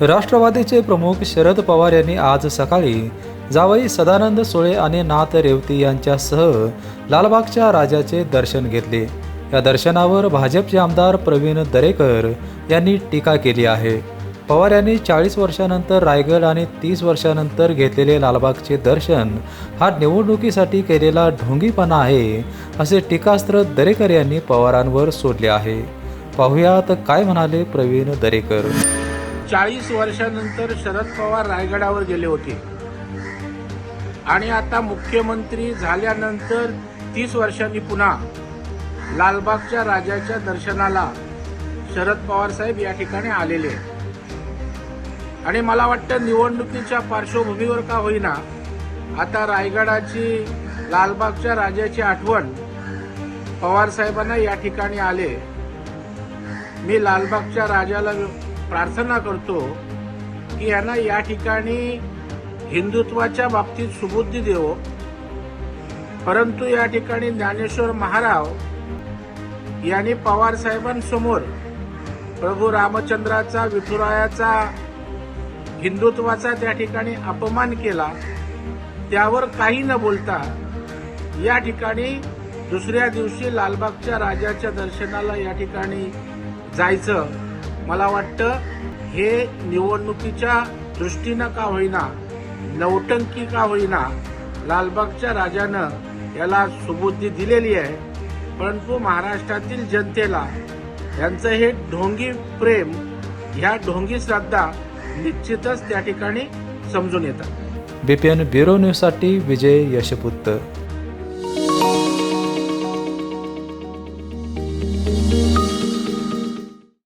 राष्ट्रवादीचे प्रमुख शरद पवार यांनी आज सकाळी जावई सदानंद सोळे आणि नाथ रेवती यांच्यासह लालबागच्या राजाचे दर्शन घेतले. या दर्शनावर भाजपचे आमदार प्रवीण दरेकर यांनी टीका केली आहे. पवार यांनी चाळीस वर्षानंतर रायगड आणि तीस वर्षानंतर घेतलेले लालबागचे दर्शन हा निवडणुकीसाठी केलेला ढोंगीपणा आहे असे टीकास्त्र दरेकर यांनी पवारांवर सोडले आहे. पाहुयात काय म्हणाले प्रवीण दरेकर. चाळीस वर्षानंतर शरद पवार रायगडावर गेले होते. आणि आता मुख्यमंत्री झाल्यानंतर तीस वर्षांनी पुन्हा लालबागच्या राजाच्या दर्शनाला शरद पवार साहेब या ठिकाणी आलेले. आणि मला वाटतं निवडणुकीच्या पार्श्वभूमीवर का होईना आता रायगडाची लालबागच्या राजाची आठवण पवार साहेबांना या ठिकाणी आले. मी लालबागच्या राजाला प्रार्थना करतो की यांना या ठिकाणी हिंदुत्वाच्या बाबतीत सुबुद्धी देवो. परंतु या ठिकाणी ज्ञानेश्वर महाराव यांनी पवार साहेबांसमोर प्रभू रामचंद्राचा विठुरायाचा हिंदुत्वाचा त्या ठिकाणी अपमान केला. त्यावर काही न बोलता या ठिकाणी दुसऱ्या दिवशी लालबागच्या राजाच्या दर्शनाला या ठिकाणी जायचं. मला वाटतं हे निवडणुकीच्या दृष्टीनं का होईना नवटंकी का होईना लालबागच्या राजानं याला सुबुद्धी दिलेली आहे. परंतु महाराष्ट्रातील जनतेला यांचं हे ढोंगी प्रेम ह्या ढोंगी श्रद्धा निश्चितच त्या ठिकाणी समजून येतात. बीपीएन ब्युरो न्यूजसाठी विजय यशपुत्त.